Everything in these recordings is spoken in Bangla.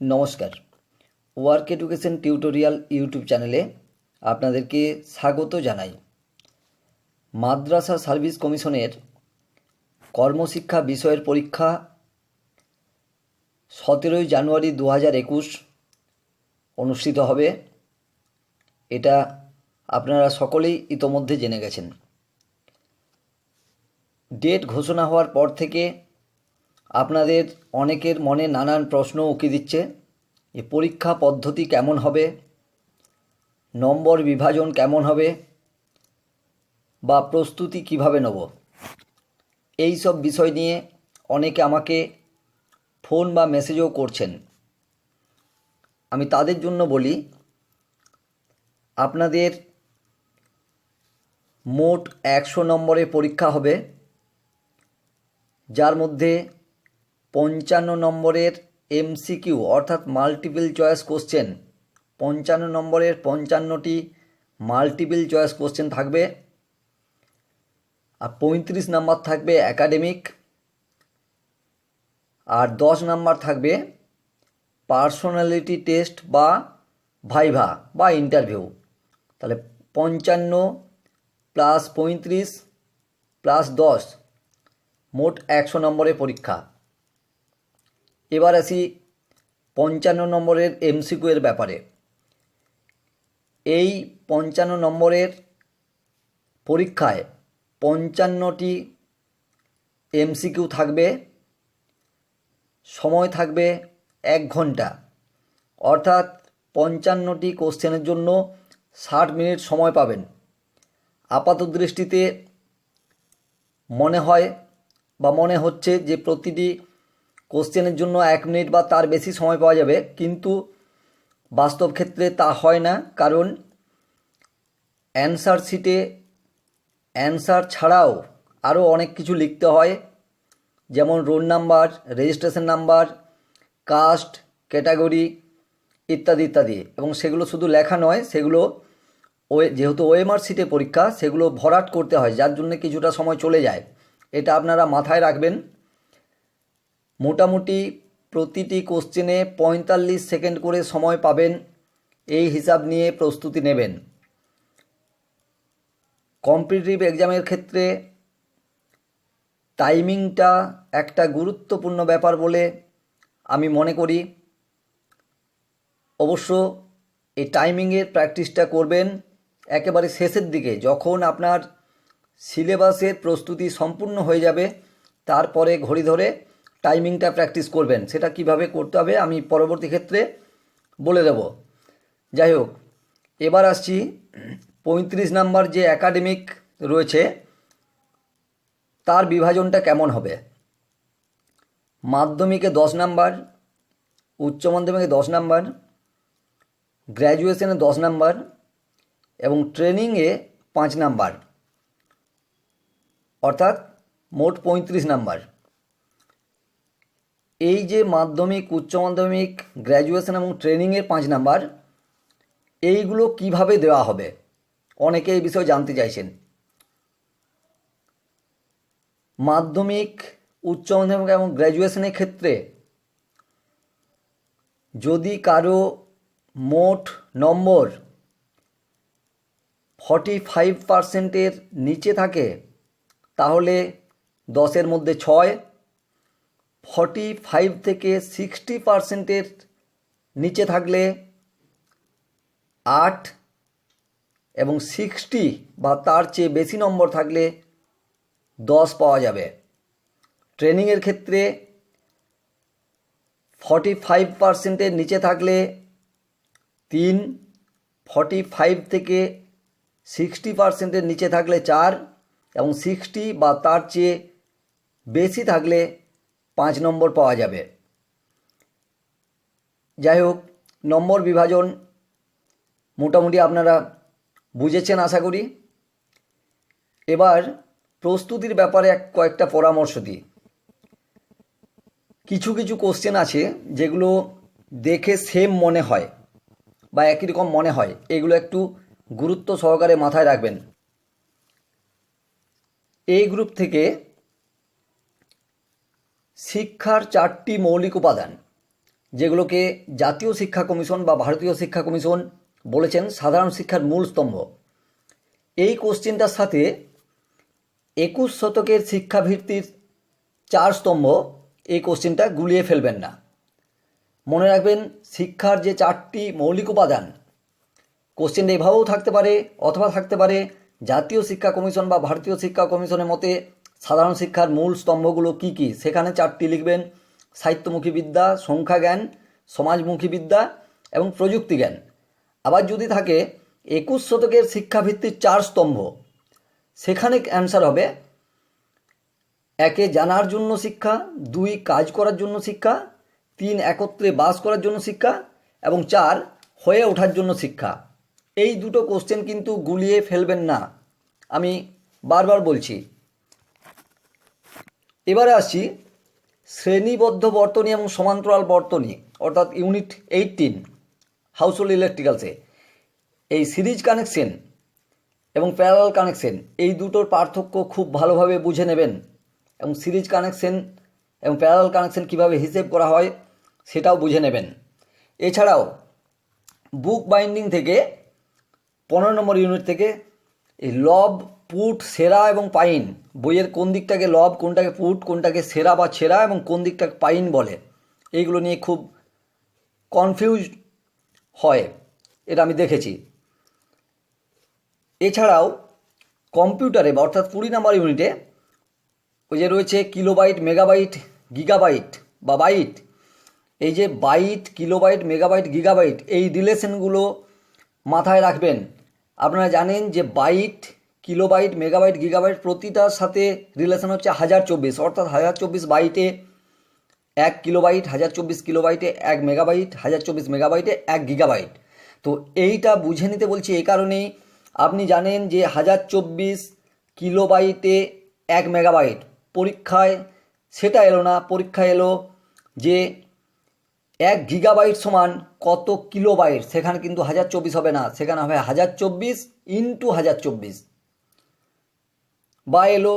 নমস্কার। ওয়ার্ক এডুকেশন টিউটোরিয়াল ইউটিউব চ্যানেলে আপনাদেরকে স্বাগত জানাই। মাদ্রাসা সার্ভিস কমিশনের কর্মশিক্ষা বিষয়ের পরীক্ষা সতেরোই জানুয়ারি দু হাজার একুশ অনুষ্ঠিত হবে। এটা আপনারা সকলেই ইতোমধ্যে জেনে গেছেন। ডেট ঘোষণা হওয়ার পর থেকে আপনাদের অনেকের মনে নানান প্রশ্ন উঁকি দিচ্ছে। যে পরীক্ষা পদ্ধতি কেমন হবে? নম্বর বিভাজন কেমন হবে? বা প্রস্তুতি কীভাবে নেব? এই সব বিষয় নিয়ে অনেকে আমাকে ফোন বা মেসেজও করছেন। আমি তাদের জন্য বলি, আপনাদের মোট একশো নম্বরের পরীক্ষা হবে, যার মধ্যে পঞ্চান্ন নম্বরের এমসিকিউ, অর্থাৎ মাল্টিপল চয়েস কোশ্চেন পঞ্চান্ন নম্বরের পঞ্চান্নটি মাল্টিপল চয়েস কোশ্চেন থাকবে। আর পঁয়ত্রিশ নাম্বার থাকবে একাডেমিক আর দশ নাম্বার থাকবে পার্সোনালিটি টেস্ট বা ভাইভা বা ইন্টারভিউ তাহলে পঞ্চান্ন প্লাস পঁয়ত্রিশ প্লাস দশ, মোট একশো নম্বরের পরীক্ষা। এবার আসি পঞ্চান্ন নম্বরের এমসিকিউ এর ব্যাপারে। এই পঞ্চান্ন নম্বরের পরীক্ষায় পঞ্চান্নটি এমসিকিউ থাকবে, সময় থাকবে এক ঘণ্টা। অর্থাৎ পঞ্চান্নটি কোশ্চেনের জন্য ষাট মিনিট সময় পাবেন। আপাত দৃষ্টিতে মনে হয় বা মনে হচ্ছে যে প্রতিটি কোশ্চেনের জন্য এক মিনিট বা তার বেশি সময় পাওয়া যাবে, কিন্তু বাস্তব ক্ষেত্রে তা হয় না, কারণ অ্যান্সার শিটে, অ্যান্সার ছাড়াও আরও অনেক কিছু লিখতে হয়, যেমন roll number, registration number, caste, category ইত্যাদি ইত্যাদি। এবং সেগুলো শুধু লেখা নয়, সেগুলো ওয়ে যেহেতু ওএমআর সিটে পরীক্ষা, সেগুলো ভরাট করতে হয়, যার জন্য কিছুটা সময় চলে যায়। এটা আপনারা মাথায় রাখবেন। মোটামুটি প্রতিটি কোশ্চেনে পঁয়তাল্লিশ সেকেন্ড করে সময় পাবেন। এই হিসাব নিয়ে প্রস্তুতি নেবেন। কম্পিটিটিভ এক্সামের ক্ষেত্রে টাইমিংটা একটা গুরুত্বপূর্ণ ব্যাপার বলে আমি মনে করি। অবশ্য এই টাইমিংয়ের প্র্যাকটিসটা করবেন একেবারে শেষের দিকে। যখন আপনার সিলেবাসের প্রস্তুতি সম্পূর্ণ হয়ে যাবে, তারপরে ঘড়ি ধরে টাইমিংটা প্র্যাকটিস করবেন, সেটা কীভাবে করতে হবে আমি পরবর্তী ক্ষেত্রে বলে দেব। যাই হোক, এবার আসছি পঁয়ত্রিশ নাম্বার যে একাডেমিক রয়েছে, তার বিভাজনটা কেমন হবে? মাধ্যমিকে দশ নাম্বার, উচ্চ মাধ্যমিকে দশ নাম্বার গ্র্যাজুয়েশনে দশ নাম্বার, এবং ট্রেনিংয়ে পাঁচ নাম্বার, অর্থাৎ মোট পঁয়ত্রিশ নাম্বার। এই যে মাধ্যমিক, উচ্চ মাধ্যমিক গ্র্যাজুয়েশন এবং ট্রেনিংয়ের পাঁচ নাম্বার, এইগুলো কীভাবে দেওয়া হবে? অনেকে এই বিষয়ে জানতে চাইছেন। মাধ্যমিক, উচ্চ মাধ্যমিক এবং গ্র্যাজুয়েশনের ক্ষেত্রে যদি কারও মোট নম্বর ফর্টি ফাইভ পার্সেন্টের নিচে থাকে, তাহলে দশের মধ্যে ছয় ফর্টি ফাইভ থেকে সিক্সটি পার্সেন্টের নিচে থাকলে আট এবং সিক্সটি বা তার চেয়ে বেশি নম্বর থাকলে দশ পাওয়া যাবে। ট্রেনিংয়ের ক্ষেত্রে ফর্টি ফাইভ পার্সেন্টের নিচে থাকলে তিন ফর্টি ফাইভ থেকে সিক্সটি পার্সেন্টের নিচে থাকলে চার এবং সিক্সটি বা তার চেয়ে বেশি থাকলে পাঁচ নম্বর পাওয়া যাবে। যাই হোক, নম্বর বিভাজন মোটামুটি আপনারা বুঝেছেন আশা করি। এবার প্রস্তুতির ব্যাপারে এক কয়েকটা পরামর্শ দিই। কিছু কিছু কোশ্চেন আছে যেগুলো দেখে সেম মনে হয় বা একই রকম মনে হয়। এগুলো একটু গুরুত্ব সহকারে মাথায় রাখবেন। এই গ্রুপ থেকে শিক্ষার চারটি মৌলিক উপাদান, যেগুলোকে জাতীয় শিক্ষা কমিশন বা ভারতীয় শিক্ষা কমিশন বলেছেন সাধারণ শিক্ষার মূল স্তম্ভ। এই কোশ্চেনটার সাথে একুশ শতকের শিক্ষাভিত্তির চার স্তম্ভ এই কোশ্চেনটা গুলিয়ে ফেলবেন না। মনে রাখবেন, শিক্ষার যে চারটি মৌলিক উপাদান, কোশ্চেনটা এভাবেও থাকতে পারে অথবা থাকতে পারে, জাতীয় শিক্ষা কমিশন বা ভারতীয় শিক্ষা কমিশনের মতে সাধারণ শিক্ষার মূল স্তম্ভগুলো কি কি? সেখানে চারটি লিখবেন, সাহিত্যমুখী বিদ্যা সংখ্যা জ্ঞান সমাজমুখী বিদ্যা এবং প্রযুক্তি জ্ঞান আবার যদি থাকে, একুশ শতকের শিক্ষাভিত্তির চার স্তম্ভ। সেখানে অ্যান্সার হবে, একে জানার জন্য শিক্ষা, দুই কাজ করার জন্য শিক্ষা, তিন একত্রে বাস করার জন্য শিক্ষা এবং চার হয়ে ওঠার জন্য শিক্ষা। এই দুটো কোশ্চেন কিন্তু গুলিয়ে ফেলবেন না। আমি বারবার বলছি এবারে আসছি শ্রেণীবদ্ধ বর্তনী এবং সমান্তরাল বর্তনী, অর্থাৎ ইউনিট এইটিন হাউসহোল্ড ইলেকট্রিক্যালসে এই সিরিজ কানেকশন এবং প্যারালাল কানেকশন এই দুটোর পার্থক্য খুব ভালোভাবে বুঝে নেবেন। এবং সিরিজ কানেকশন এবং প্যারালাল কানেকশন কীভাবে হিসেব করা হয় সেটাও বুঝে নেবেন। এছাড়াও বুক বাইন্ডিং থেকে পনেরো নম্বর ইউনিট থেকে এই লব পুট সেরা এবং পাইন। বইয়ের কোন দিকটাকে লব, কোনটাকে পুট, কোনটাকে সেরা বা ছেঁড়া এবং কোন দিকটাকে পাইন বলে। এইগুলো নিয়ে খুব কনফিউজ হয়। এটা আমি দেখেছি। এছাড়াও কম্পিউটারে বা অর্থাৎ কুড়ি নাম্বার ইউনিটে ওই যে রয়েছে কিলোবাইট, মেগাবাইট, গিগাবাইট বা বাইট। এই যে বাইট, কিলোবাইট, মেগাবাইট, গিগাবাইট, এই রিলেশনগুলো মাথায় রাখবেন। আপনারা জানেন যে বাইট কিলোবাইট, মেগাবাইট, গিগাবাইট প্রতিটার সাথে রিলেশন হচ্ছে হাজার চব্বিশ। অর্থাৎ হাজার চব্বিশ বাইটে এক কিলোবাইট, হাজার চব্বিশ কিলোবাইটে এক মেগাবাইট, হাজার চব্বিশ মেগাবাইটে এক গিগাবাইট। তো এইটা বুঝে নিতে বলছি এই কারণেই আপনি জানেন যে হাজার চব্বিশ কিলোবাইটে এক মেগাবাইট। পরীক্ষায় সেটা এলো না, পরীক্ষায় এলো যে এক গিগাবাইট সমান কত কিলোবাইট, সেখানে কিন্তু হাজার চব্বিশ হবে না, সেখানে হবে হাজার চব্বিশ ইন্টু হাজার চব্বিশ। বা এলো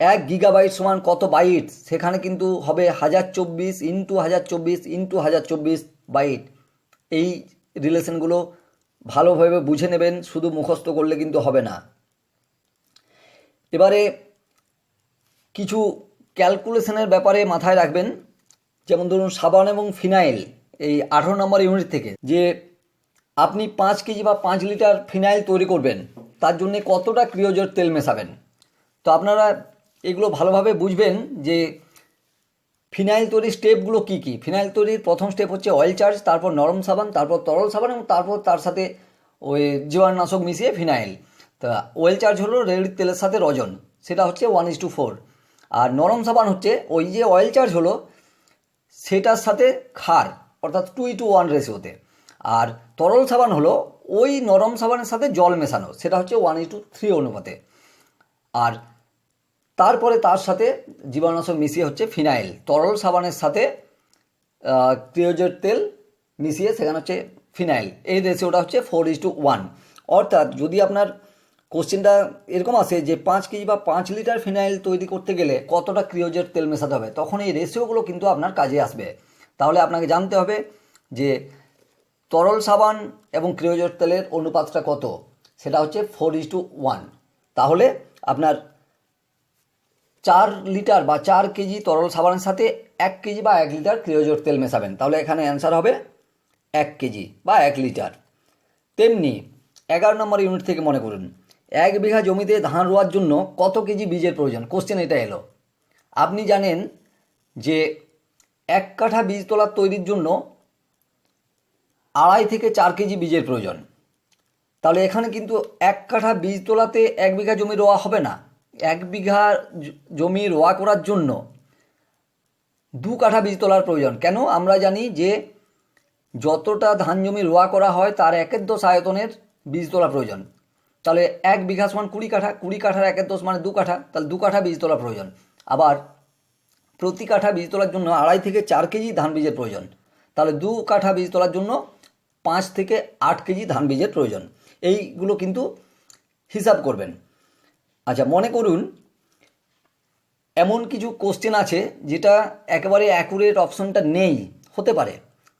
এক গিগাবাইট সমান কত বাইট সেখানে কিন্তু হবে হাজার চব্বিশ ইন্টু হাজার চব্বিশ ইন্টু হাজার চব্বিশ বাইট এই রিলেশনগুলো ভালোভাবে বুঝে নেবেন, শুধু মুখস্থ করলে কিন্তু হবে না। এবারে কিছু ক্যালকুলেশনের ব্যাপারে মাথায় রাখবেন। যেমন ধরুন, সাবান এবং ফিনাইল, এই আঠেরো নম্বর ইউনিট থেকে, যে আপনি পাঁচ কেজি বা পাঁচ লিটার ফিনাইল তৈরি করবেন, তার জন্যে কতটা ক্রিয়োজের তেল মেশাবেন? তো আপনারা এগুলো ভালোভাবে বুঝবেন যে ফিনাইল তৈরির স্টেপগুলো কী কী। ফিনাইল তৈরির প্রথম স্টেপ হচ্ছে অয়েল চার্জ, তারপর নরম সাবান, তারপর তরল সাবান এবং তারপর তার সাথে ওই জীবাণুনাশক মিশিয়ে ফিনাইল। তা অয়েল চার্জ হলো রেডির তেলের সাথে রজন, সেটা হচ্ছে ওয়ান ইস টু ফোর আর নরম সাবান হচ্ছে ওই যে অয়েল চার্জ হলো, সেটার সাথে ক্ষার, অর্থাৎ টু টু ওয়ান রেশিওতে আর তরল সাবান হলো ওই নরম সাবানের সাথে জল মেশানো, সেটা হচ্ছে ওয়ান টু থ্রি অনুপাতে। আর তারপরে তার সাথে জীবাণুনাশক মিশিয়ে হচ্ছে ফিনাইল। তরল সাবানের সাথে ক্রিওজের তেল মিশিয়ে সেখানে হচ্ছে ফিনাইল। এই রেশিওটা হচ্ছে ফোর ইস টু ওয়ান অর্থাৎ যদি আপনার কোশ্চেনটা এরকম আসে যে পাঁচ কেজি বা পাঁচ লিটার ফিনাইল তৈরি করতে গেলে কতটা ক্রিওজের তেল মেশাতে হবে, তখন এই রেশিওগুলো কিন্তু আপনার কাজে আসবে। তাহলে আপনাকে জানতে হবে যে তরল সাবান এবং ক্রিওজের তেলের অনুপাতটা কত, সেটা হচ্ছে ফোর ইস টু ওয়ান তাহলে আপনার চার লিটার বা চার কেজি তরল সাবানের সাথে এক কেজি বা এক লিটার ক্রিওজোর তেল মেশাবেন। তাহলে এখানে অ্যান্সার হবে এক কেজি বা এক লিটার। তেমনি এগারো নম্বর ইউনিট থেকে মনে করুন, এক বিঘা জমিতে ধান রোয়ার জন্য কত কেজি বীজের প্রয়োজন? কোশ্চেন এটা এলো। আপনি জানেন যে এক কাঠা বীজ তোলার তৈরির জন্য আড়াই থেকে চার কেজি বীজের প্রয়োজন। তাহলে এখানে কিন্তু এক কাঠা বীজ তোলাতে এক বিঘা জমি রোয়া হবে না। এক বিঘা জমি রোয়া করার জন্য দু কাঠা বীজ তোলার প্রয়োজন। কেন? আমরা জানি যে যতটা ধান জমি রোয়া করা হয় তার একের দশ আয়তনের বীজ তোলা প্রয়োজন। তাহলে এক বিঘা সমান কুড়ি কাঠা, কুড়ি কাঠার একের দশ মানে দু কাঠা, তাহলে দু কাঠা বীজ তোলা প্রয়োজন। আবার প্রতি কাঠা বীজ তোলার জন্য আড়াই থেকে চার কেজি ধান বীজের প্রয়োজন। তাহলে দু কাঠা বীজ তোলার জন্য পাঁচ থেকে আট কেজি ধান বীজের প্রয়োজন। এইগুলো কিন্তু হিসাব করবেন। আচ্ছা মনে করুন, এমন কিছু কোশ্চেন আছে যেটা একেবারে অ্যাকুরেট অপশনটা নেই, হতে পারে।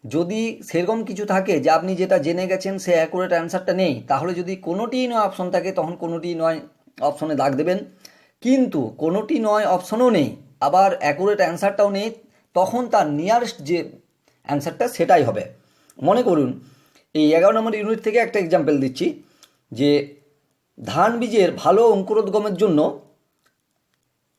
যদি সেরকম কিছু থাকে যে আপনি যেটা জেনে গেছেন সে অ্যাকুরেট অ্যান্সারটা নেই, তাহলে যদি কোনোটিই নয় অপশন থাকে, তখন কোনোটিই নয় অপশনে দাগ দেবেন। কিন্তু কোনোটি নয় অপশনও নেই, আবার অ্যাকুরেট অ্যান্সারটাও নেই, তখন তার নিয়ারেস্ট যে অ্যান্সারটা সেটাই হবে। মনে করুন, এই এগারো নম্বর ইউনিট থেকে একটা এক্সাম্পল দিচ্ছি, যে ধান বীজের ভালো অঙ্কুরোদ্গমের জন্য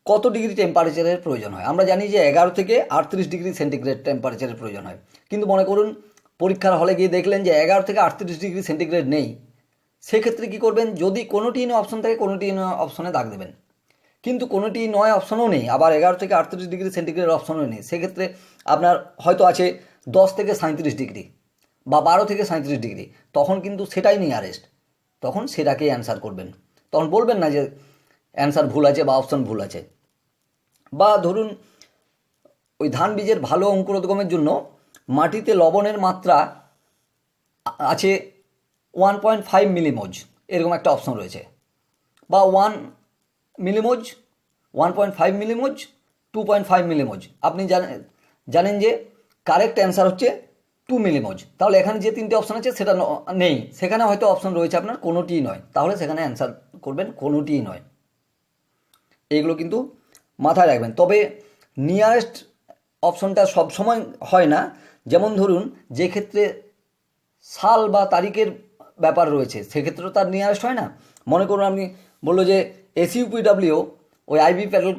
কত ডিগ্রি টেম্পারেচারের প্রয়োজন হয়? আমরা জানি যে এগারো থেকে আটত্রিশ ডিগ্রি সেন্টিগ্রেড টেম্পারেচারের প্রয়োজন হয়। কিন্তু মনে করুন, পরীক্ষার হলে গিয়ে দেখলেন যে এগারো থেকে আটত্রিশ ডিগ্রি সেন্টিগ্রেড নেই। সেক্ষেত্রে কী করবেন? যদি কোনোটি নয় অপশন থাকে, কোনোটি নয় অপশনে দাগ দেবেন। কিন্তু কোনোটি নয় অপশনও নেই, আবার এগারো থেকে আটত্রিশ ডিগ্রি সেন্টিগ্রেড অপশনও নেই। সেক্ষেত্রে আপনার হয়তো আছে দশ থেকে সাঁত্রিশ ডিগ্রি বা বারো থেকে সাঁত্রিশ ডিগ্রি। তখন কিন্তু সেটাই নিয়ারেস্ট তখন সেটাকেই অ্যান্সার করবেন। তখন বলবেন না যে অ্যান্সার ভুল আছে বা অপশন ভুল আছে। বা ধরুন, ওই ধান বীজের ভালো অঙ্কুরোদ্গমের জন্য মাটিতে লবণের মাত্রা আছে ওয়ান পয়েন্ট ফাইভ মিলিমোজ এরকম একটা অপশন রয়েছে। বা one millimoles one point five millimoles two point five millimoles আপনি জানেন জানেন যে কারেক্ট অ্যান্সার হচ্ছে টু মিলিমোজ তাহলে এখানে যে তিনটে অপশন আছে, সেটা নেই। সেখানে হয়তো অপশন রয়েছে আপনার, কোনোটিই নয়। তাহলে সেখানে অ্যান্সার করবেন, কোনোটিই নয়। এগুলো কিন্তু মাথায় রাখবেন। তবে নিয়ারেস্ট অপশনটা সবসময় হয় না। যেমন ধরুন, যে ক্ষেত্রে সাল বা তারিখের ব্যাপার রয়েছে, সেক্ষেত্রেও তার নিয়ারেস্ট হয় না। মনে করুন, আপনি বলল যে এসইউপিডাব্লিউ ওই আইবি প্যাটেল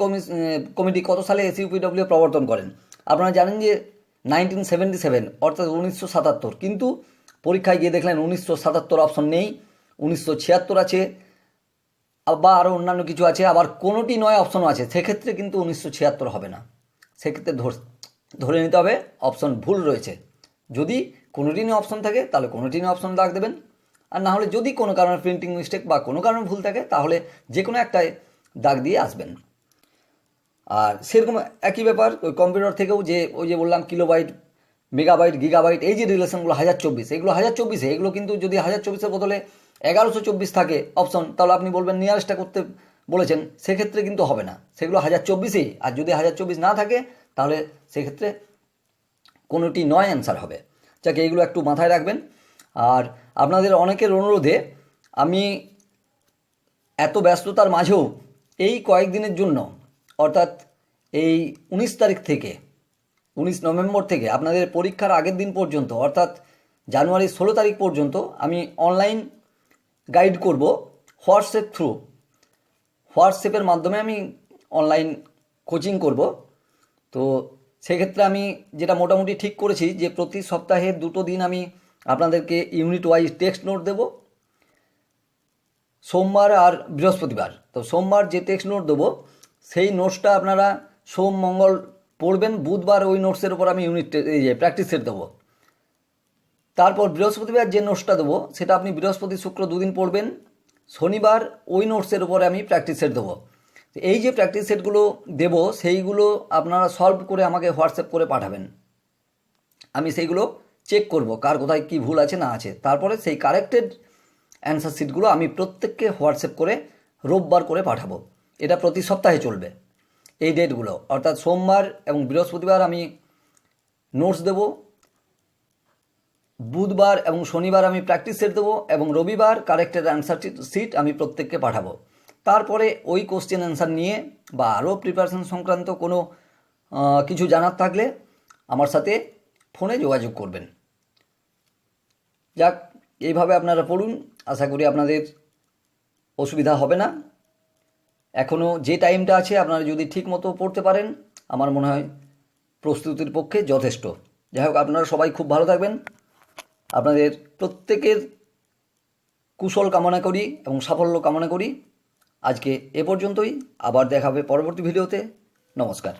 কমিটি কত সালে এসইউপিডাব্লিউ প্রবর্তন করেন? আপনারা জানেন যে নাইনটিন সেভেন্টি সেভেন, অর্থাৎ উনিশশো সাতাত্তর। কিন্তু পরীক্ষায় গিয়ে দেখলেন উনিশশো সাতাত্তর অপশন নেই, উনিশশো ছিয়াত্তর আছে বা আরও অন্যান্য কিছু আছে, আবার কোনোটি নয় অপশনও আছে। সেক্ষেত্রে কিন্তু উনিশশো ছিয়াত্তর হবে না। সেক্ষেত্রে ধর- নিতে হবে অপশন ভুল রয়েছে। যদি কোনোটি নিয়ে অপশন থাকে, তাহলে কোনোটি নিয়ে অপশন দাগ দেবেন। আর না হলে যদি কোনো কারণে প্রিন্টিং মিস্টেক বা কোনো কারণে ভুল থাকে, তাহলে যে কোনো একটায় দাগ দিয়ে আসবেন। আর সেরকম একই ব্যাপার, ওই কম্পিউটার থেকেও যে, ওই যে বললাম কিলোবাইট মেগাবাইট গিগাবাইট এই যে রিলেশনগুলো হাজার চব্বিশ এগুলো হাজার চব্বিশে এগুলো কিন্তু যদি হাজার চব্বিশের বদলে এগারোশো চব্বিশ থাকে অপশন তাহলে আপনি বলবেন নিয়ারেস্টটা করতে বলেছেন, সেক্ষেত্রে কিন্তু হবে না। সেগুলো হাজার চব্বিশেই আর যদি হাজার চব্বিশ না থাকে, তাহলে সেক্ষেত্রে কোনোটি নয় অ্যান্সার হবে। যাকে, এইগুলো একটু মাথায় রাখবেন। আর আপনাদের অনেকের অনুরোধে, আমি এত ব্যস্ততার মাঝেও এই কয়েকদিনের জন্য অর্থাৎ এই উনিশ তারিখ থেকে, উনিশ নভেম্বর থেকে আপনাদের পরীক্ষার আগের দিন পর্যন্ত, অর্থাৎ জানুয়ারির ষোলো তারিখ পর্যন্ত আমি অনলাইন গাইড করব হোয়াটসঅ্যাপ থ্রু হোয়াটসঅ্যাপের মাধ্যমে আমি অনলাইন কোচিং করব। তো সেক্ষেত্রে আমি যেটা মোটামুটি ঠিক করেছি যে প্রতি সপ্তাহে দুটো দিন আমি আপনাদেরকে ইউনিট ওয়াইজ টেক্সট নোট দেবো। সোমবার আর বৃহস্পতিবার। তো সোমবার যে টেক্সট নোট দেবো সেই নোটসটা আপনারা সোম, মঙ্গল পড়বেন। বুধবার ওই নোটসের উপর আমি ইউনিট এই যে প্র্যাকটিস দেবো। তারপর বৃহস্পতিবার যে নোটসটা দেবো, সেটা আপনি বৃহস্পতি, শুক্র দুদিন পড়বেন। শনিবার ওই নোটসের উপরে আমি প্র্যাকটিস সেট দেবো। এই যে প্র্যাকটিস সেটগুলো দেবো, সেইগুলো আপনারা সলভ করে আমাকে হোয়াটসঅ্যাপ করে পাঠাবেন। আমি সেইগুলো চেক করব, কার কোথায় কী ভুল আছে না আছে। তারপরে সেই কারেক্টেড অ্যান্সার শিটগুলো আমি প্রত্যেককে হোয়াটসঅ্যাপ করে রোববার করে পাঠাবো। এটা প্রতি সপ্তাহে চলবে, এই ডেটগুলো। অর্থাৎ সোমবার এবং বৃহস্পতিবার আমি নোটস দেবো, বুধবার এবং শনিবার আমি প্র্যাকটিস সেট দেবো এবং রবিবার কারেক্টেড অ্যান্সার শিট আমি প্রত্যেককে পাঠাবো। তারপরে ওই কোশ্চেন অ্যান্সার নিয়ে বা আরও প্রিপারেশন সংক্রান্ত কোনো কিছু জানার থাকলে আমার সাথে ফোনে যোগাযোগ করবেন। যাক, এইভাবে আপনারা পড়ুন। আশা করি আপনাদের অসুবিধা হবে না। এখনও যে টাইমটা আছে আপনারা যদি ঠিক মতো পড়তে পারেন, আমার মনে হয় প্রস্তুতির পক্ষে যথেষ্ট। যাই হোক, আপনারা সবাই খুব ভালো থাকবেন। আপনাদের প্রত্যেকের কুশল কামনা করি এবং সাফল্য কামনা করি। আজকে এ পর্যন্তই। আবার দেখা হবে পরবর্তী ভিডিওতে। নমস্কার।